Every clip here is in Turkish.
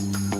you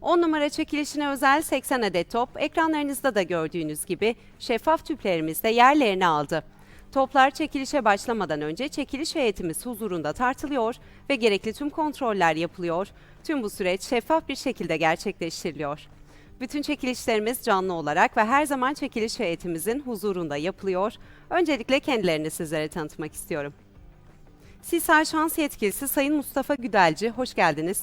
10 numara çekilişine özel 80 adet top ekranlarınızda da gördüğünüz gibi şeffaf tüplerimizde yerlerini aldı. Toplar çekilişe başlamadan önce çekiliş heyetimiz huzurunda tartılıyor ve gerekli tüm kontroller yapılıyor. Tüm bu süreç şeffaf bir şekilde gerçekleştiriliyor. Bütün çekilişlerimiz canlı olarak ve her zaman çekiliş heyetimizin huzurunda yapılıyor. Öncelikle kendilerini sizlere tanıtmak istiyorum. Sisal Şans Yetkilisi Sayın Mustafa Güdelci, hoş geldiniz.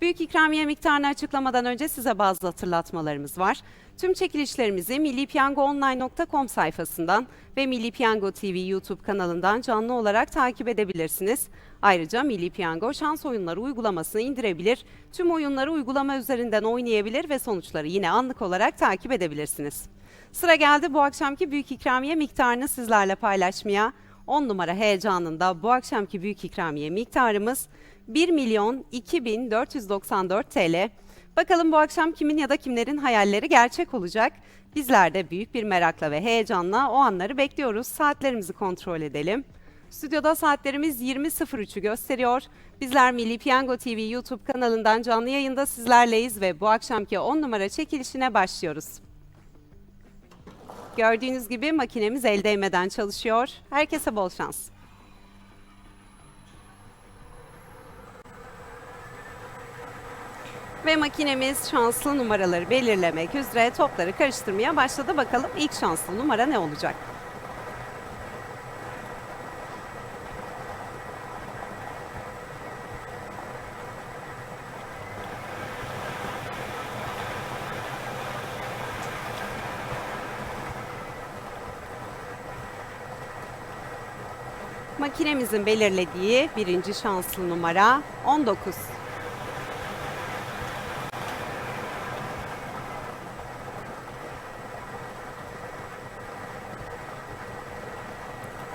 Büyük ikramiye miktarını açıklamadan önce size bazı hatırlatmalarımız var. Tüm çekilişlerimizi millipiyangoonline.com sayfasından ve Milli Piyango TV YouTube kanalından canlı olarak takip edebilirsiniz. Ayrıca Milli Piyango şans oyunları uygulamasını indirebilir, tüm oyunları uygulama üzerinden oynayabilir ve sonuçları yine anlık olarak takip edebilirsiniz. Sıra geldi bu akşamki büyük ikramiye miktarını sizlerle paylaşmaya. 10 numara heyecanında bu akşamki büyük ikramiye miktarımız 1 milyon 2494 TL. Bakalım bu akşam kimin ya da kimlerin hayalleri gerçek olacak? Bizler de büyük bir merakla ve heyecanla o anları bekliyoruz. Saatlerimizi kontrol edelim. Stüdyoda saatlerimiz 20.03'ü gösteriyor. Bizler Milli Piyango TV YouTube kanalından canlı yayında sizlerleyiz ve bu akşamki 10 numara çekilişine başlıyoruz. Gördüğünüz gibi makinemiz el değmeden çalışıyor. Herkese bol şans. Ve makinemiz şanslı numaraları belirlemek üzere topları karıştırmaya başladı. Bakalım ilk şanslı numara ne olacak? Makinemizin belirlediği birinci şanslı numara 19.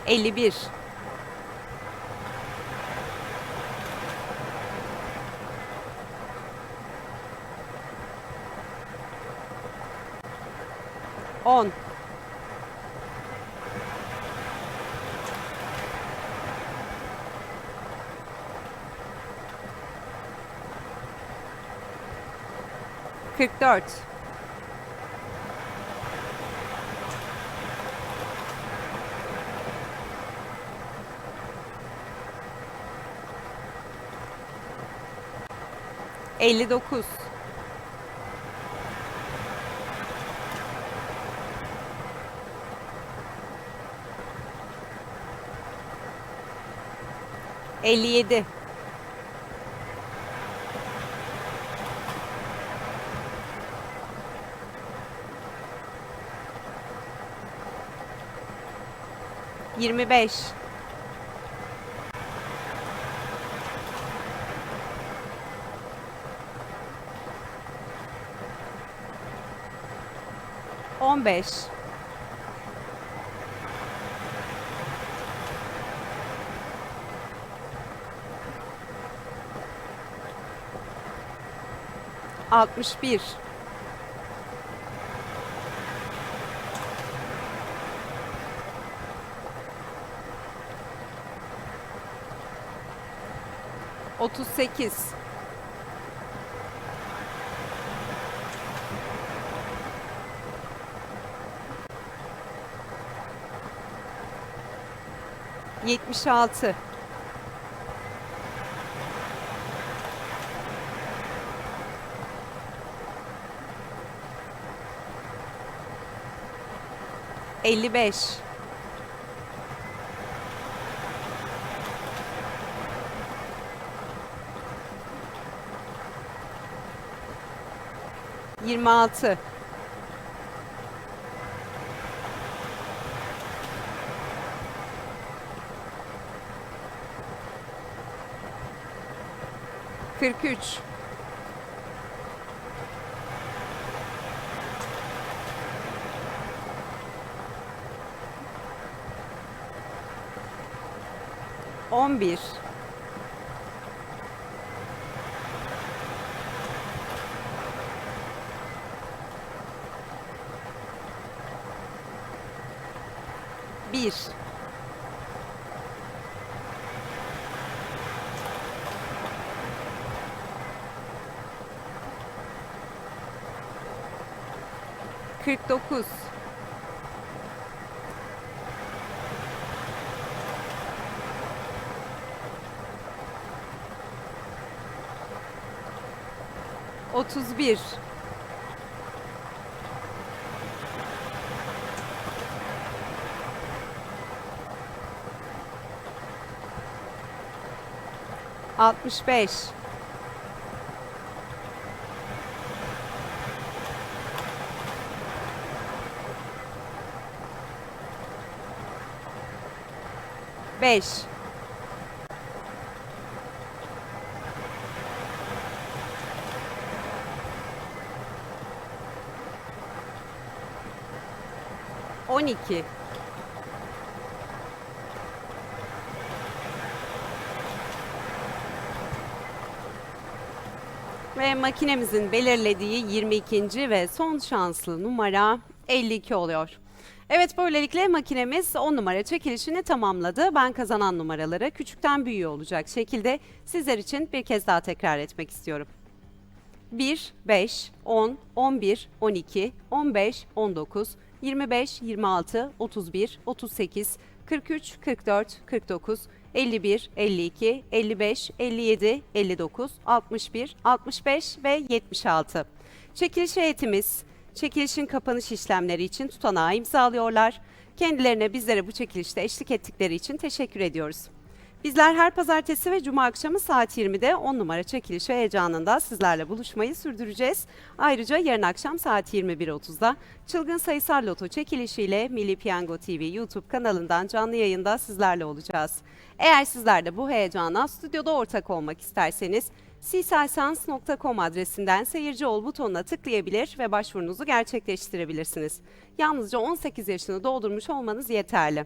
Elli bir. On. Kırk dört. Elli dokuz. Elli yedi. Yirmi beş. 15 61 38 76 55 26 43 11 1 49 31 65 5 12 Ve makinemizin belirlediği 22. ve son şanslı numara 52 oluyor. Evet böylelikle makinemiz 10 numara çekilişini tamamladı. Ben kazanan numaraları küçükten büyüğe olacak şekilde sizler için bir kez daha tekrar etmek istiyorum. 1, 5, 10, 11, 12, 15, 19, 25, 26, 31, 38, 43, 44, 49, 51, 52, 55, 57, 59, 61, 65 ve 76. Çekiliş heyetimiz çekilişin kapanış işlemleri için tutanağı imzalıyorlar. Kendilerine bizlere bu çekilişte eşlik ettikleri için teşekkür ediyoruz. Bizler her pazartesi ve cuma akşamı saat 20'de 10 numara çekiliş heyecanında sizlerle buluşmayı sürdüreceğiz. Ayrıca yarın akşam saat 21.30'da Çılgın Sayısal Loto çekilişiyle Milli Piyango TV YouTube kanalından canlı yayında sizlerle olacağız. Eğer sizler de bu heyecana stüdyoda ortak olmak isterseniz sisaysans.com adresinden seyirci ol butonuna tıklayabilir ve başvurunuzu gerçekleştirebilirsiniz. Yalnızca 18 yaşını doldurmuş olmanız yeterli.